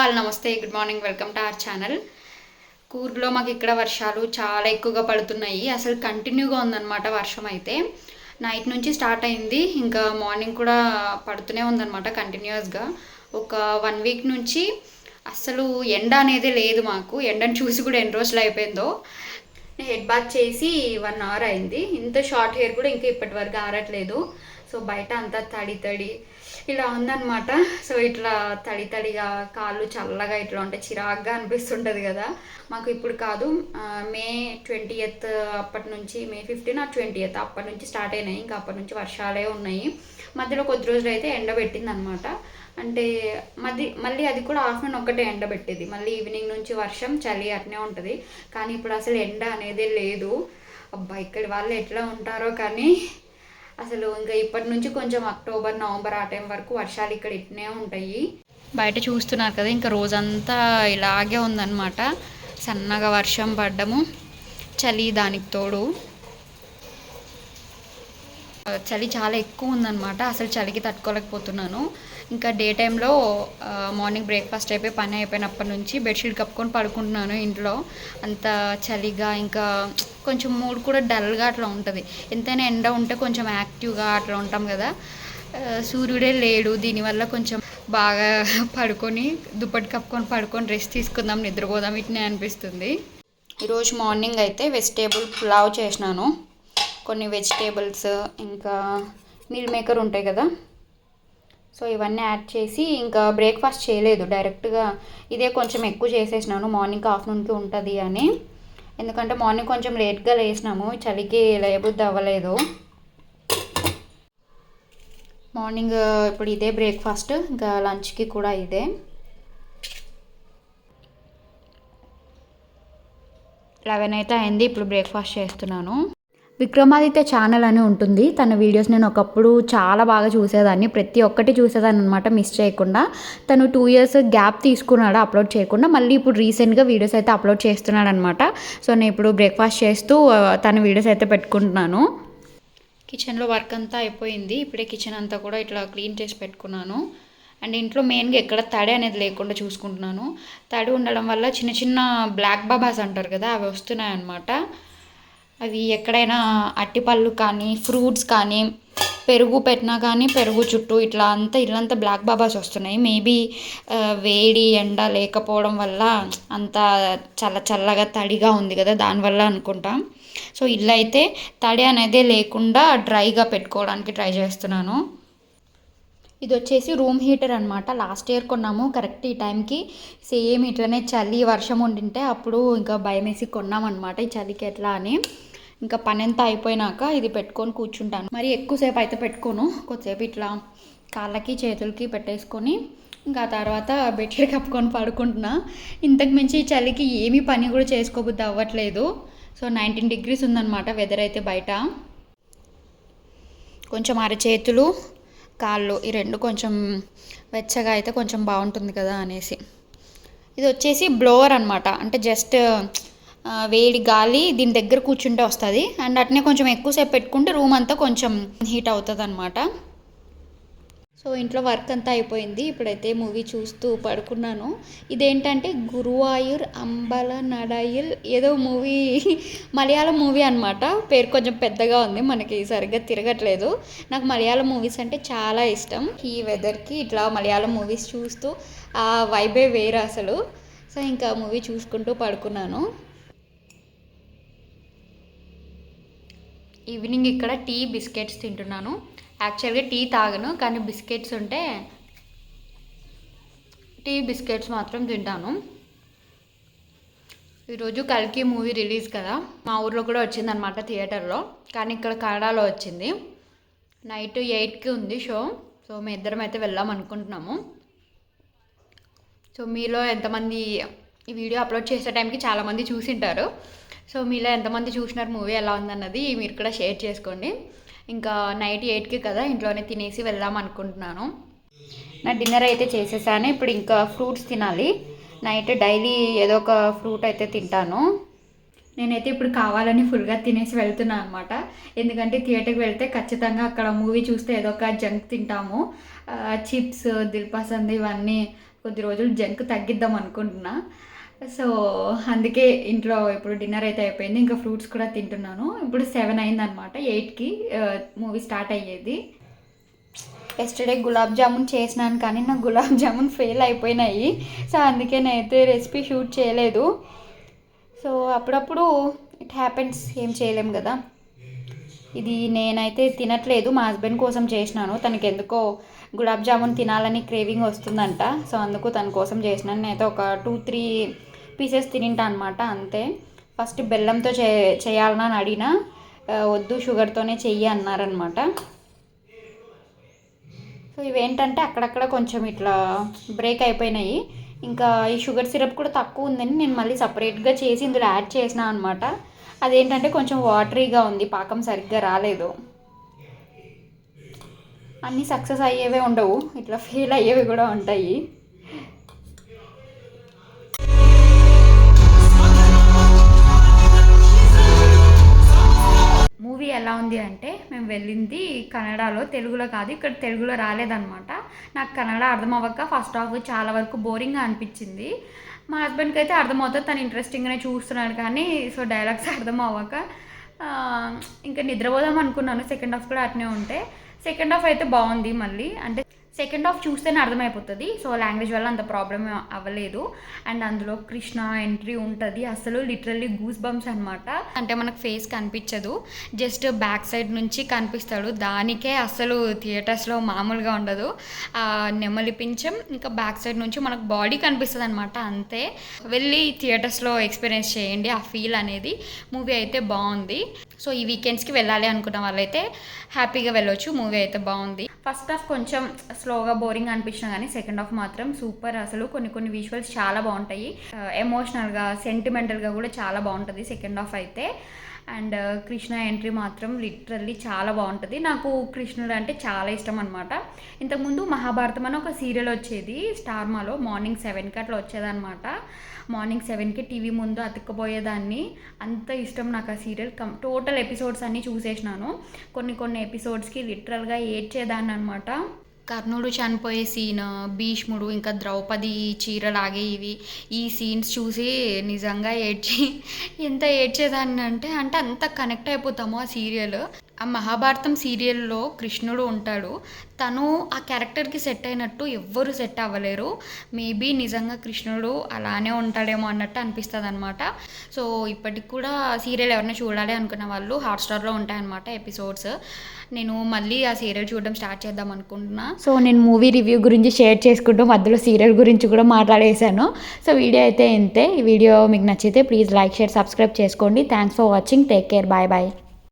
All namaste good morning welcome to our channel కూర్గ్లో మాకు ఇక్కడ వర్షాలు చాలా ఎక్కువగా పడుతున్నాయి. అసలు కంటిన్యూగా ఉందన్నమాట వర్షం అయితే. నైట్ నుంచి స్టార్ట్ అయింది. ఇంకా మార్నింగ్ కూడా పడుతూనే ఉందన్నమాట కంటిన్యూస్గా ఒక వన్ వీక్ నుంచి అసలు ఎండ అనేది లేదు మాకు. ఎండను చూసి కూడా ఎన్ని రోజులు అయిపోయిందో. హెడ్ బాత్ చేసి వన్ అవర్ అయింది. ఇంత షార్ట్ హెయిర్ కూడా ఇంకా ఇప్పటి వరకు ఆరట్లేదు. సో బయట అంతా తడి తడి ఇలా ఉందన్నమాట. సో ఇట్లా తడి తడిగా కాళ్ళు చల్లగా ఇట్లా ఉంటే చిరాగ్గా అనిపిస్తుంటుంది కదా. మాకు ఇప్పుడు కాదు మే ట్వంటీ ఎయిత్ అప్పటి నుంచి మే ఫిఫ్టీన్ ఆ ట్వంటీ ఎయిత్ అప్పటి నుంచి స్టార్ట్ అయినాయి. ఇంకా అప్పటి నుంచి వర్షాలే ఉన్నాయి. మధ్యలో కొద్ది రోజులు అయితే ఎండబెట్టింది అనమాట అంటే మధ్య మళ్ళీ అది కూడా ఆఫ్టర్నూన్ ఒక్కటే ఎండ పెట్టేది. మళ్ళీ ఈవినింగ్ నుంచి వర్షం చలి అట్నే ఉంటుంది. కానీ ఇప్పుడు అసలు ఎండ అనేది లేదు. అబ్బా ఇక్కడి వాళ్ళు ఎట్లా ఉంటారో కానీ అసలు ఇంకా ఇప్పటి నుంచి కొంచెం అక్టోబర్ నవంబర్ ఆ టైం వరకు వర్షాలు ఇక్కడ ఇట్నే ఉంటాయి. బయట చూస్తున్నారు కదా ఇంకా రోజంతా ఇలాగే ఉందన్నమాట. సన్నగా వర్షం పడ్డము. చలి దానికి తోడు. చలి చాలా ఎక్కువ ఉందన్నమాట. అసలు చలికి తట్టుకోలేకపోతున్నాను. ఇంకా డే టైంలో మార్నింగ్ బ్రేక్ఫాస్ట్ అయిపోయి పని అయిపోయినప్పటి నుంచి బెడ్షీట్ కప్పుకొని పడుకుంటున్నాను ఇంట్లో. అంత చలిగా ఇంకా కొంచెం మూడ్ కూడా డల్గా అట్లా ఉంటుంది. ఎంతైనా ఎండ ఉంటే కొంచెం యాక్టివ్గా అట్లా ఉంటాం కదా. సూర్యుడే లేడు. దీనివల్ల కొంచెం బాగా పడుకొని దుప్పటి కప్పుకొని పడుకొని రెస్ట్ తీసుకుందాం నిద్రపోదాం ఇట్నే అనిపిస్తుంది. ఈరోజు మార్నింగ్ అయితే వెజిటేబుల్ పులావ్ చేసినాను. కొన్ని వెజిటేబుల్స్ ఇంకా మీల్ మేకర్ ఉంటాయి కదా. సో ఇవన్నీ యాడ్ చేసి ఇంకా బ్రేక్ఫాస్ట్ చేయలేదు. డైరెక్ట్గా ఇదే కొంచెం ఎక్కువ చేసేసినాను. మార్నింగ్ ఆఫ్టర్నూన్కి ఉంటుంది అని. ఎందుకంటే మార్నింగ్ కొంచెం లేట్గా లేసినాము. చలికి లేబుద్ది అవ్వలేదు. మార్నింగ్ ఇప్పుడు ఇదే బ్రేక్ఫాస్ట్ ఇంకా లంచ్కి కూడా ఇదే. లెవెన్ అయితే అయింది. ఇప్పుడు బ్రేక్ఫాస్ట్ చేస్తున్నాను. విక్రమాదిత్య ఛానల్ అని ఉంటుంది. తన వీడియోస్ నేను ఒకప్పుడు చాలా బాగా చూసేదాన్ని. ప్రతి ఒక్కటి చూసేదాన్ని అనమాట మిస్ చేయకుండా. తను టూ ఇయర్స్ గ్యాప్ తీసుకున్నాడు అప్లోడ్ చేయకుండా. మళ్ళీ ఇప్పుడు రీసెంట్గా వీడియోస్ అయితే అప్లోడ్ చేస్తున్నాడు అనమాట సో నేను ఇప్పుడు బ్రేక్ఫాస్ట్ చేస్తూ తన వీడియోస్ అయితే పెట్టుకుంటున్నాను. కిచెన్లో వర్క్ అంతా అయిపోయింది. ఇప్పుడే కిచెన్ అంతా కూడా ఇట్లా క్లీన్ చేసి పెట్టుకున్నాను. అండ్ ఇంట్లో మెయిన్గా ఎక్కడ తడి అనేది లేకుండా చూసుకుంటున్నాను. తడి ఉండడం వల్ల చిన్న చిన్న బ్లాక్ బాబాస్ అంటారు కదా అవి వస్తున్నాయి అన్నమాట అవి ఎక్కడైనా అట్టిపళ్ళు కానీ ఫ్రూట్స్ కానీ పెరుగు పెట్టినా కానీ పెరుగు చుట్టూ ఇట్లా అంతా ఇల్లంతా బ్లాక్ బాబాస్ వస్తున్నాయి. మేబీ వేడి ఎండ లేకపోవడం వల్ల అంత చల్ల చల్లగా తడిగా ఉంది కదా దానివల్ల అనుకుంటాం. సో ఇల్లు అయితే తడి అనేది లేకుండా డ్రైగా పెట్టుకోవడానికి ట్రై చేస్తున్నాను. ఇది వచ్చేసి రూమ్ హీటర్ అనమాట లాస్ట్ ఇయర్ కొన్నాము కరెక్ట్ ఈ టైంకి సేమ్ ఇట్లనే చలి వర్షం ఉండింటే అప్పుడు ఇంకా భయం వేసి కొన్నామన్నమాట ఈ చలికి ఎట్లా అని. ఇంకా పని అంతా అయిపోయినాక ఇది పెట్టుకొని కూర్చుంటాను. మరి ఎక్కువసేపు అయితే పెట్టుకోను. కొద్దిసేపు ఇట్లా కాళ్ళకి చేతులకి పెట్టేసుకొని ఇంకా తర్వాత బెడ్షీట్ కప్పుకొని పడుకుంటున్నా. ఇంతకు మించి చలికి ఏమీ పని కూడా చేసుకోబుద్ది అవ్వట్లేదు. సో నైన్టీన్ డిగ్రీస్ ఉందన్నమాట వెదర్ అయితే బయట. కొంచెం అరచేతులు కాళ్ళు ఈ రెండు కొంచెం వెచ్చగా అయితే కొంచెం బాగుంటుంది కదా అనేసి. ఇది వచ్చేసి బ్లోవర్ అనమాట అంటే జస్ట్ వేడి గాలి దీని దగ్గర కూర్చుంటే వస్తుంది. అండ్ అట్నే కొంచెం ఎక్కువసేపు పెట్టుకుంటే రూమ్ అంతా కొంచెం హీట్ అవుతుంది అనమాట సో ఇంట్లో వర్క్ అంతా అయిపోయింది. ఇప్పుడైతే మూవీ చూస్తూ పడుకున్నాను. ఇదేంటంటే గురువాయూర్ అంబల నడాయిల్ ఏదో మూవీ మలయాళం మూవీ అనమాట పేరు కొంచెం పెద్దగా ఉంది. మనకి సరిగ్గా తిరగట్లేదు. నాకు మలయాళం మూవీస్ అంటే చాలా ఇష్టం. ఈ వెదర్కి ఇట్లా మలయాళం మూవీస్ చూస్తూ ఆ వైబే వేరు అసలు. సో ఇంకా మూవీ చూసుకుంటూ పడుకున్నాను. ఈవినింగ్ ఇక్కడ టీ బిస్కెట్స్ తింటున్నాను. యాక్చువల్గా టీ తాగను కానీ బిస్కెట్స్ ఉంటే టీ బిస్కెట్స్ మాత్రం తింటాను. ఈరోజు కల్కి మూవీ రిలీజ్ కదా మా ఊర్లో కూడా వచ్చిందనమాట థియేటర్లో కానీ ఇక్కడ కన్నడలో వచ్చింది. నైట్ ఎయిట్కి ఉంది షో సో మేము ఇద్దరం అయితే వెళ్దాం అనుకుంటున్నాము. సో మీలో ఎంతమంది ఈ వీడియో అప్లోడ్ చేసే టైంకి చాలామంది చూసింటారు. సో మీలో ఎంతమంది చూసినారు మూవీ ఎలా ఉందన్నది మీరు కూడా షేర్ చేసుకోండి. ఇంకా నైట్ ఎయిట్కి కదా ఇంట్లోనే తినేసి వెళ్దాం అనుకుంటున్నాను. నా డిన్నర్ అయితే చేసేసాను. ఇప్పుడు ఇంకా ఫ్రూట్స్ తినాలి. నైట్ డైలీ ఏదో ఒక ఫ్రూట్ అయితే తింటాను. నేనైతే ఇప్పుడు కావాలని ఫుల్గా తినేసి వెళ్తున్నాను అనమాట ఎందుకంటే థియేటర్కి వెళ్తే ఖచ్చితంగా అక్కడ మూవీ చూస్తే ఏదో ఒక జంక్ తింటాము. చిప్స్ దిల్పసంద్ ఇవన్నీ కొద్ది రోజులు జంక్ తగ్గిద్దాం అనుకుంటున్నా. సో అందుకే ఇంట్లో ఇప్పుడు డిన్నర్ అయితే అయిపోయింది. ఇంకా ఫ్రూట్స్ కూడా తింటున్నాను. ఇప్పుడు సెవెన్ అయిందనమాట ఎయిట్కి మూవీ స్టార్ట్ అయ్యేది. ఎస్టర్డే గులాబ్ జామున్ చేసినాను కానీ నా గులాబ్ జామున్ ఫెయిల్ అయిపోయినాయి. సో అందుకే నేనైతే రెసిపీ షూట్ చేయలేదు. సో అప్పుడప్పుడు ఇట్ హ్యాపెన్స్ ఏం చేయలేం కదా. ఇది నేనైతే తినట్లేదు మా హస్బెండ్ కోసం చేసినాను. తనకి ఎందుకో గులాబ్ జామున్ తినాలని క్రేవింగ్ వస్తుందంట. సో అందుకు తన కోసం చేసినాను. నేనైతే ఒక టూ త్రీ పీసెస్ తినింటా అనమాట అంతే. ఫస్ట్ బెల్లంతో చే చేయాలని అని అడిగినా వద్దు షుగర్తోనే చెయ్యి అన్నారనమాట సో ఇవేంటంటే అక్కడక్కడ కొంచెం ఇట్లా బ్రేక్ అయిపోయినాయి. ఇంకా ఈ షుగర్ సిరప్ కూడా తక్కువ ఉందని నేను మళ్ళీ సపరేట్గా చేసి ఇందులో యాడ్ చేసిన అనమాట అదేంటంటే కొంచెం వాటరీగా ఉంది పాకం సరిగ్గా రాలేదు. అన్నీ సక్సెస్ అయ్యేవే ఉండవు ఇట్లా ఫెయిల్ అయ్యేవి కూడా ఉంటాయి. అంటే మేము వెళ్ళింది కన్నడలో తెలుగులో కాదు ఇక్కడ తెలుగులో రాలేదనమాట నాకు కన్నడ అర్థం అవ్వక ఫస్ట్ హాఫ్ చాలా వరకు బోరింగ్గా అనిపించింది. మా హస్బెండ్కి అయితే అర్థమవుతుంది తను ఇంట్రెస్టింగ్గానే చూస్తున్నాడు కానీ సో డైలాగ్స్ అర్థం అవ్వక ఇంకా నిద్రపోదాం అనుకున్నాను. సెకండ్ హాఫ్ కూడా అట్నే ఉంటే. సెకండ్ హాఫ్ అయితే బాగుంది మళ్ళీ. అంటే సెకండ్ హాఫ్ చూస్తేనే అర్థమైపోతుంది. సో లాంగ్వేజ్ వల్ల అంత ప్రాబ్లం అవ్వలేదు. అండ్ అందులో కృష్ణ ఎంట్రీ ఉంటుంది. అసలు లిటరల్లీ గూస్ బంప్స్ అనమాట అంటే మనకు ఫేస్ కనిపించదు. జస్ట్ బ్యాక్ సైడ్ నుంచి కనిపిస్తాడు. దానికే అసలు థియేటర్స్లో మామూలుగా ఉండదు. నెమలి పించం ఇంకా బ్యాక్ సైడ్ నుంచి మనకు బాడీ కనిపిస్తుంది అనమాట అంతే. వెళ్ళి థియేటర్స్లో ఎక్స్పీరియన్స్ చేయండి. ఆ ఫీల్ అనేది మూవీ అయితే బాగుంది. సో ఈ వీకెండ్స్కి వెళ్ళాలి అనుకున్న వాళ్ళైతే హ్యాపీగా వెళ్ళొచ్చు. మూవీ అయితే బాగుంది. ఫస్ట్ హాఫ్ కొంచెం స్లోగా బోరింగ్ అనిపించినా కానీ సెకండ్ హాఫ్ మాత్రం సూపర్ అసలు కొన్ని కొన్ని విజువల్స్ చాలా బాగుంటాయి. Uh, ఎమోషనల్గా సెంటిమెంటల్గా కూడా చాలా బాగుంటుంది సెకండ్ హాఫ్ అయితే. అండ్ కృష్ణ ఎంట్రీ మాత్రం లిటరల్లీ చాలా బాగుంటుంది. నాకు కృష్ణుడు అంటే చాలా ఇష్టం అనమాట ఇంతకుముందు మహాభారతం అని ఒక సీరియల్ వచ్చేది స్టార్మాలో మార్నింగ్ సెవెన్కి అట్లా వచ్చేదనమాట మార్నింగ్ సెవెన్కి టీవీ ముందు అతుక్కుపోయేదాన్ని. అంత ఇష్టం నాకు ఆ సీరియల్ కం టోటల్ ఎపిసోడ్స్ అన్నీ చూసేసినాను. కొన్ని కొన్ని ఎపిసోడ్స్కి లిటరల్గా ఏడ్చేదాన్ని అనమాట కర్ణుడు చనిపోయే సీన్ భీష్ముడు ఇంకా ద్రౌపది చీర లాగే ఇవి ఈ సీన్స్ చూసి నిజంగా ఏడ్చి ఎంత ఏడ్చేదాన్ని అంటే అంటే అంత కనెక్ట్ అయిపోతాము ఆ సీరియల్. ఆ మహాభారతం సీరియల్లో కృష్ణుడు ఉంటాడు. తను ఆ క్యారెక్టర్కి సెట్ అయినట్టు ఎవ్వరు సెట్ అవ్వలేరు. మేబీ నిజంగా కృష్ణుడు అలానే ఉంటాడేమో అన్నట్టు అనిపిస్తుంది అనమాట సో ఇప్పటికి కూడా సీరియల్ ఎవరైనా చూడాలి అనుకున్న వాళ్ళు హాట్స్టార్లో ఉంటాయన్నమాట ఎపిసోడ్స్. నేను మళ్ళీ ఆ సీరియల్ చూడడం స్టార్ట్ చేద్దాం అనుకుంటున్నా. సో నేను మూవీ రివ్యూ గురించి షేర్ చేసుకుంటూ మధ్యలో సీరియల్ గురించి కూడా మాట్లాడేశాను. సో వీడియో అయితే ఇంతే. ఈ వీడియో మీకు నచ్చితే ప్లీజ్ లైక్ షేర్ సబ్స్క్రైబ్ చేసుకోండి. Thanks for watching. Take care. Bye bye.